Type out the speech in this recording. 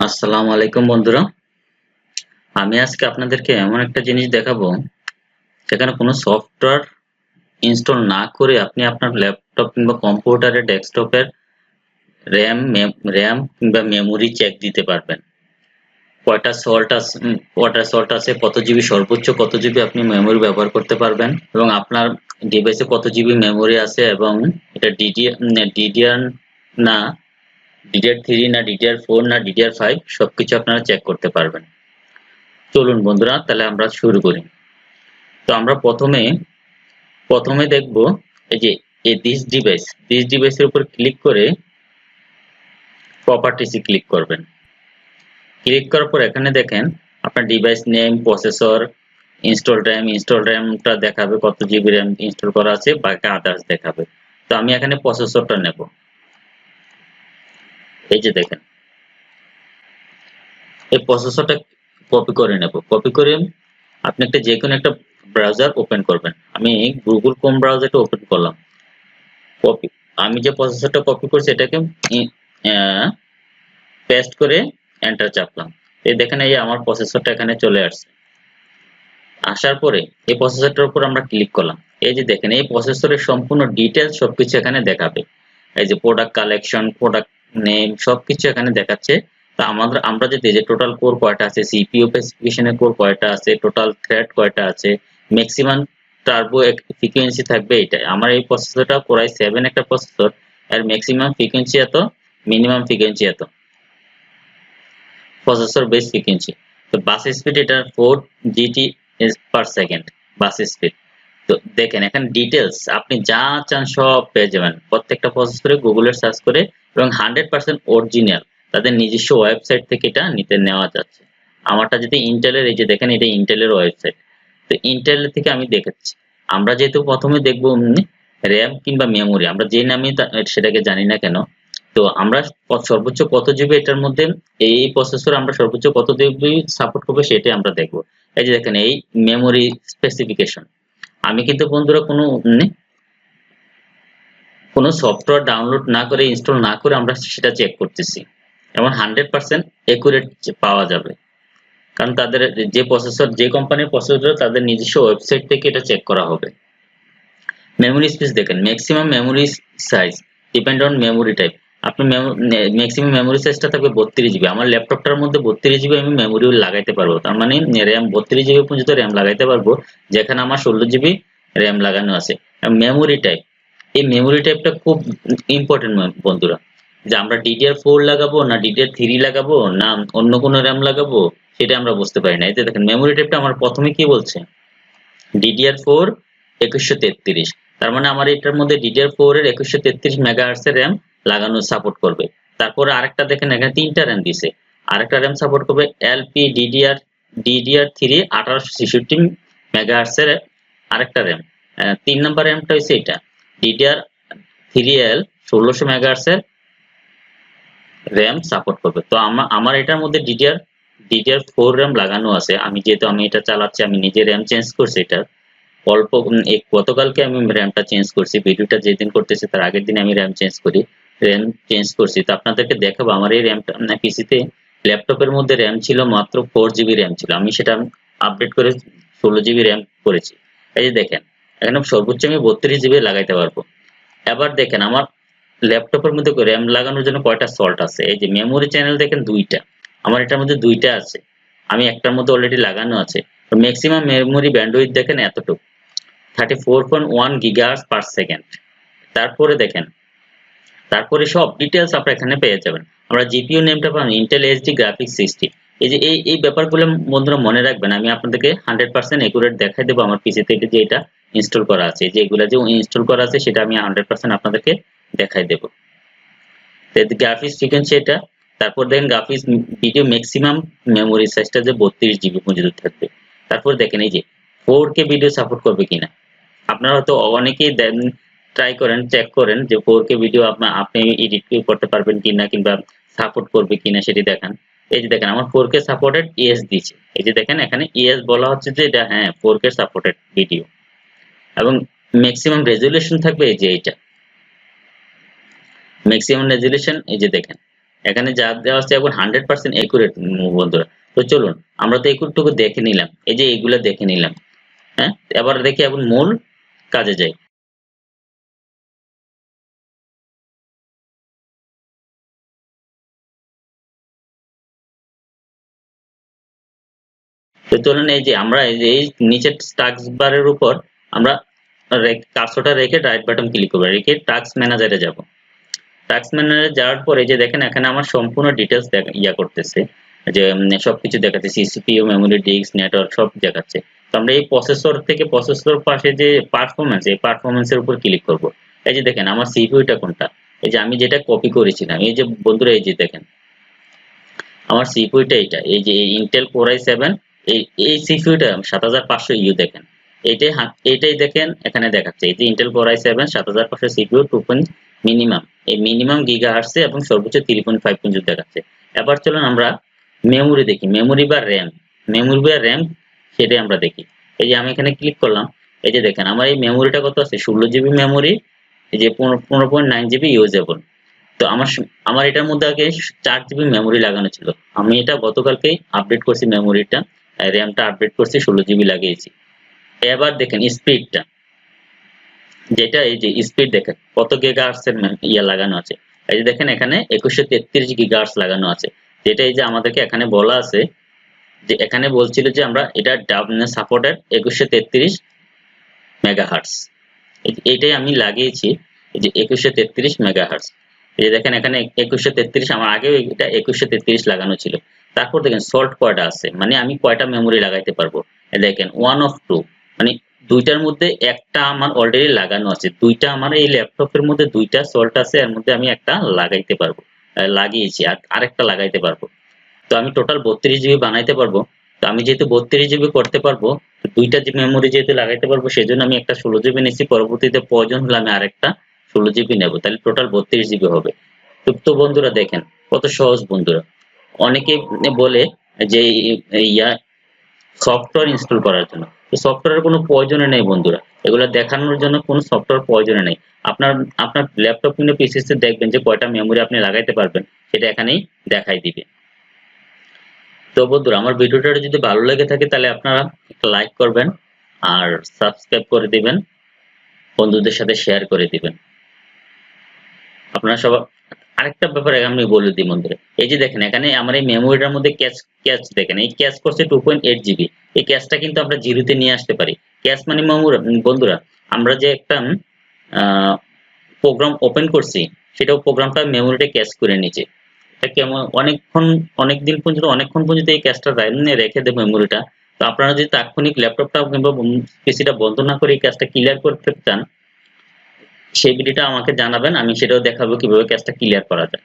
আসসালামু আলাইকুম বন্ধুরা। আমি আজকে আপনাদেরকে এমন একটা জিনিস দেখাবো, যেখানে কোনো সফটওয়্যার ইনস্টল না করে আপনি আপনার ল্যাপটপ কিংবা কম্পিউটারের ডেস্কটপের র্যাম র্যাম কিংবা মেমোরি চেক দিতে পারবেন। কয়টা সল্ট আছে কয়টা সল্ট আছে, কত জিবি সর্বোচ্চ কত জিবি আপনি মেমোরি ব্যবহার করতে পারবেন এবং আপনার ডিভাইসে কত জিবি মেমোরি আছে এবং এটা ডিডিআর ডিডিআর না ডিডিআর থ্রি না ডিডিআর ফোর না ডিডিআর ফাইভ সবকিছু আপনারা চেক করতে পারবেন। চলুন বন্ধুরা, তাহলে আমরা শুরু করি। তো আমরা প্রথমে প্রথমে দেখব এই যে, এই দিস ডিভাইস দিস ডিভাইসের উপর ক্লিক করে প্রপার্টিসে ক্লিক করবেন। ক্লিক করার পর এখানে দেখেন, আপনার device name processor install RAM install র্যামটা দেখাবে, কত জিবি র্যাম ইনস্টল করা আছে, বাকি আদার্স দেখাবে। তো আমি এখানে প্রসেসরটা নেব। এই যে দেখেন। এই প্রসেসরটা কপি করে নেব। কপি করে আপনি একটা যে কোনো একটা ব্রাউজার ওপেন করবেন। আমি গুগল ক্রোম ব্রাউজারটা ওপেন করলাম। কপি আমি যে প্রসেসরটা কপি করছি, এটাকে পেস্ট করে এন্টার চাপলাম। এই দেখেন, এই আমার প্রসেসরটা এখানে চলে আসছে। আসার পরে এই প্রসেসরটার উপর আমরা ক্লিক করলাম। এই যে দেখেন, এই প্রসেসরের সম্পূর্ণ ডিটেলস সবকিছু এখানে দেখাবে। এই যে প্রোডাক্ট কালেকশন প্রোডাক্ট নেম সবকিছু এখানে দেখাচ্ছে। তা আমাদের, আমরা যদি যে টোটাল কোর কয়টা আছে সিপিইউ স্পেসিফিকেশনের কোর কয়টা আছে টোটাল থ্রেড কয়টা আছে ম্যাক্সিমাম টার্বো ফ্রিকোয়েন্সি থাকবে এটাই আমার এই প্রসেসরটা কোরাই সেভেন একটা প্রসেসর এর ম্যাক্সিমাম ফ্রিকোয়েন্সি এত মিনিমাম ফ্রিকোয়েন্সি এত। প্রসেসর বেস ফ্রিকোয়েন্সি তো বাস স্পিড এটা four GT per second bus speed তো দেখেন, এখানে ডিটেলস আপনি যা চান সব পেয়ে যাবেন। প্রত্যেকটা প্রসেস করে গুগলের সার্চ করে এবং হান্ড্রেড পার্সেন্ট অরিজিনাল তাদের নিজস্ব ওয়েবসাইট থেকে এটা নিতে নেওয়া যাচ্ছে। আমারটা যদি ইন্টেলের এই যে দেখেন, এটা ইন্টেলের ওয়েবসাইট তো ইন্টেলের থেকে আমি দেখাচ্ছি আমরা যেহেতু প্রথমে দেখব র্যাম কিংবা মেমোরি আমরা যে নামে সেটাকে জানি না কেন। তো আমরা সর্বোচ্চ কত জিবি এটার মধ্যে এই প্রসেসর আমরা সর্বোচ্চ কত জিবি সাপোর্ট করবে সেটাই আমরা দেখব। এই যে দেখেন, এই মেমোরি স্পেসিফিকেশন আমি কিন্তু বন্ধুরা কোনো উম, কোনো সফটওয়্যার ডাউনলোড না করে ইনস্টল না করে আমরা সেটা চেক করতেছি। এবং হান্ড্রেড পার্সেন্ট একুরেট পাওয়া যাবে। কারণ তাদের যে প্রসেসর যে কোম্পানির প্রসেসর তাদের নিজস্ব ওয়েবসাইট থেকে এটা চেক করা হবে। মেমোরি স্পেস দেখেন maximum memory size depend on memory type আপনি ম্যাক্সিমাম মেমোরি সাইজটা থাকবে বত্রিশ জিবি আমার ল্যাপটপটার মধ্যে বত্রিশ জিবি আমি মেমোরি লাগাইতে পারব। তার মানে র্যাম বত্রিশ জিবি পর্যন্ত র্যাম লাগাইতে পারব, যেখানে আমার ষোলো জিবি র্যাম লাগানো আছে। মেমোরি টাইপ এই মেমোরি টাইপটা খুব ইম্পর্টেন্ট বন্ধুরা। যে আমরা ডিডিআর ফোর লাগাবো না ডিডিআর থ্রি লাগাবো, না অন্য কোনো র্যাম লাগাবো, সেটা আমরা বুঝতে পারি না। যে দেখেন মেমোরি টাইপটা আমার প্রথমে কি বলছে? ডিডিআর ফোর একুশশো তেত্রিশ। তার মানে আমার এটার মধ্যে ডিডিআর ফোর এর একুশশো তেত্রিশ মেগাহার্স এর র্যাম লাগানো সাপোর্ট করবে। তারপরে আরেকটা দেখেন, এখানে তিনটা র্যাম দিছে। আরেকটা র্যাম সাপোর্ট করবে এলপি ডিডিআর ডিডিআর থ্রি আঠারোশো ছেষট্টি মেগাহার্স এর আরেকটা র্যাম তিন নম্বর র্যামটা হচ্ছে এটা। ডিডিআর থ্রি এল ষোলোশো মেগাহার্স এর র্যাম সাপোর্ট করবে। তো আমার আমার এটার মধ্যে ডিডিআর ডিডিআর ফোর র্যাম লাগানো আছে। আমি যেহেতু আমি এটা চালাচ্ছি, আমি নিজে র্যাম চেঞ্জ করছি এটা। অল্প গতকালকে আমি র্যামটা চেঞ্জ করছি। ভিডিওটা যেদিন করতেছি, তার আগের দিন আমি র্যাম চেঞ্জ করি। র্যাম চেঞ্জ করছি। তো আপনাদেরকে দেখাবো। আমার এই র্যামটা পিসিতে ল্যাপটপের মধ্যে র্যাম ছিল মাত্র ফোর জিবি র্যাম ছিল। আমি সেটা আপডেট করে ষোলো জিবি র্যাম করেছি। এই যে দেখেন এখানে সর্বোচ্চ আমি বত্রিশ জিবি লাগাইতে পারব। এবার দেখেন, আমার ল্যাপটপের মধ্যে র্যাম লাগানোর জন্য কয়টা সল্ট আছে? এই যে মেমোরি চ্যানেল দেখেন দুইটা। আমার এটার মধ্যে দুইটা আছে। আমি একটার মধ্যে অলরেডি লাগানো আছে। ম্যাক্সিমাম মেমোরি ব্যান্ডউইথ দেখেন এতটুকু। Thirty four point one gigahertz per second তারপরে দেখেন তারপরে সব ডিটেলস আপনারা এখানে পেয়ে যাবেন। আমরা জিপিইউ নেমটা পাবেন ইন্টেল এইচডি গ্রাফিক্স সিক্সটি এই যে এই এই ব্যাপারগুলো বন্ধুরা মনে রাখবেন, আমি আপনাদেরকে হান্ড্রেড পার্সেন্ট একুরেট দেখাই দেবো আমার পিসিতে এটা যে এটা ইনস্টল করা আছে। যে এগুলো যে ইনস্টল করা আছে, সেটা আমি হান্ড্রেড পার্সেন্ট আপনাদেরকে দেখাই দেবো। গ্রাফিক্স ফ্রিকোয়েন্সি এটা, তারপর দেখেন গ্রাফিক্স ভিডিও ম্যাক্সিমাম মেমোরি সাইজটা যে বত্রিশ জিবি পর্যন্ত থাকবে। তারপর দেখেন এই যে ফোর কে ভিডিও সাপোর্ট করবে কিনা। আপনারা হয়তো অনেকেই ট্রাই করেন চেক করেন যে ফোর কে ভিডিও আপনার আপনি এডিট করতে পারবেন কিনা কিংবা সাপোর্ট করবে কিনা সেটি দেখান। এই যে দেখেন, আমার ফোর কে সাপোর্টেড ইএস দিচ্ছে এই যে দেখেন, এখানে ইএস বলা হচ্ছে যে এটা হ্যাঁ ফোর কে সাপোর্টেড ভিডিও এবং ম্যাক্সিমাম রেজুলেশন থাকবে এই যে এইটা। ম্যাক্সিমাম রেজুলেশন এই যে দেখেন, এখানে যা দেওয়া আছে এখন হান্ড্রেড পার্সেন্ট একুরেট বন্ধুরা। তো চলুন, আমরা তো একুরটুকু দেখে নিলাম। এই যে এইগুলা দেখে নিলাম। হ্যাঁ এবার দেখি এখন মূল কাজে যাই। তো চলুন এই যে আমরা এই এই নিচের টাস্ক বারের উপর আমরা কার্সরটা রেখে রাইট বাটন ক্লিক করব, রেখে টাস্ক ম্যানেজারে যাব। টাস্ক ম্যানেজারে যাওয়ার পর যে দেখেন এখানে আমার সম্পূর্ণ ডিটেলস ইয়া করতেছে, যে সবকিছু দেখাচ্ছে সিপিইউ মেমোরি ডিস্ক নেটওয়ার্ক সব দেখাচ্ছে। তো আমরা এই প্রসেসর থেকে প্রসেসর পাশে যে পারফরমেন্স এই পারফরমেন্সের উপর ক্লিক করব। এই যে দেখেন আমার সিপিইউটা কোনটা? এই যে আমি যেটা কপি করেছিলাম, এই যে বন্ধুরা এই যে দেখেন, আমার সিপিইউটা এটা এই যে ইন্টেল কোর আই সেভেন এই এই সিপিইউটা সাত হাজার পাঁচশো ইউ দেখেন। এইটাই এইটাই দেখেন, এখানে দেখাচ্ছে। এই যে ইন্টেল কোর আই সেভেন সাত হাজার পাঁচশো সিপিইউ টু পয়েন্ট মিনিমাম এই মিনিমাম গিগা হার্সে এবং সর্বোচ্চ থ্রি পয়েন্ট ফাইভ পর্যন্ত দেখাচ্ছে। এবার চলুন আমরা মেমোরি দেখি। মেমোরি বা র্যাম মেমোরি বা র্যাম সেটাই আমরা দেখি। এই যে আমি এখানে ক্লিক করলাম। এই যে দেখেন, আমার এই মেমোরিটা কত আছে? ষোলো জিবি মেমোরি এই যে পনেরো পয়েন্ট নাইন জিবি ইউজেবল তো আমার আমার এটার মধ্যে আগে চার জিবি মেমোরি লাগানো ছিল। আমি এটা গতকালকেই আপডেট করছি মেমোরিটা র্যামটা আপডেট করছি, ষোলো জিবি লাগিয়েছি। এবার দেখেন স্পিডটা যেটা এই যে স্পিড দেখেন, কত গিগাহার্স এর ইয়া লাগানো আছে। এই যে দেখেন এখানে একুশশো তেত্রিশ গিগাহার্স লাগানো আছে। যেটা এই যে আমাদেরকে এখানে বলা আছে, যে এখানে বলছিল যে আমরা এটা সাপোর্টের একুশশো তেত্রিশ মেগাহার্স এইটাই আমি লাগিয়েছি যে একুশশো তেত্রিশ মেগাহার্স এই দেখেন এখানে একুশশো তেত্রিশ, আমার আগেও এটা একুশশো তেত্রিশ লাগানো ছিল। তারপর দেখেন সল্ট কয়টা আছে? মানে আমি কয়টা মেমোরি লাগাইতে পারব? দেখেন ওয়ান অফ টু মানে দুইটার মধ্যে একটা আমার অলরেডি লাগানো আছে। দুইটা আমার এই ল্যাপটপের মধ্যে দুইটা সল্ট আছে, এর মধ্যে আমি একটা লাগাইতে পারব লাগিয়েছি, আর আরেকটা লাগাইতে পারব। তো আমি টোটাল বত্রিশ জিবি বানাইতে পারব। তো আমি যেহেতু বত্রিশ জিবি করতে পারব দুইটা মেমোরি যেহেতু লাগাইতে পারব, সেজন্য আমি একটা ষোলো জিবি নিচ্ছি পরবর্তীতে প্রয়োজন হলে আমি আরেকটা ষোলো জিবি নেব। তাহলে টোটাল বত্রিশ জিবি হবে। তো বন্ধুরা দেখেন, কত সহজ বন্ধুরা। অনেকে বলে যে ইয়া সফটওয়্যার ইনস্টল করার জন্য। তো সফটওয়্যারের কোনো প্রয়োজনে নেই বন্ধুরা। এগুলো দেখানোর জন্য কোনো সফটওয়্যার প্রয়োজনে নেই। আপনার আপনার ল্যাপটপ কিনে পিসিতে দেখবেন যে কয়টা মেমোরি আপনি লাগাইতে পারবেন, সেটা এখানেই দেখাই দিবে। তো বন্ধুরা, আমার ভিডিওটা যদি ভালো লেগে থাকে তাহলে আপনারা একটা লাইক করবেন আর সাবস্ক্রাইব করে দিবেন, বন্ধুদের সাথে শেয়ার করে দিবেন। আপনারা সবাই আরেকটা ব্যাপারে আমি বলে দিই বন্ধুরা। এই যে দেখেন, এখানে আমার এই মেমোরিটার মধ্যে ক্যাচ ক্যাচ দেখেন, এই ক্যাচ করছে টু পয়েন্ট এইট জিবি এই ক্যাচটা কিন্তু আমরা জিরোতে নিয়ে আসতে পারি। ক্যাচ মানে বন্ধুরা, আমরা যে একটা প্রোগ্রাম ওপেন করছি, সেটাও প্রোগ্রামটা মেমোরিটা ক্যাচ করে নিচে এটা কেমন, অনেকক্ষণ অনেক দিন পর্যন্ত, অনেকক্ষণ পর্যন্ত এই ক্যাচটা রেখে দেবে মেমোরিটা তো আপনারা যদি তাৎক্ষণিক ল্যাপটপটা কিংবা পিসিটা বন্ধ না করে এই ক্যাচটা ক্লিয়ার করতে চান, সেই ভিডিওটা আমাকে জানাবেন, আমি সেটাও দেখাবো কীভাবে ক্যাচটা ক্লিয়ার করা যায়।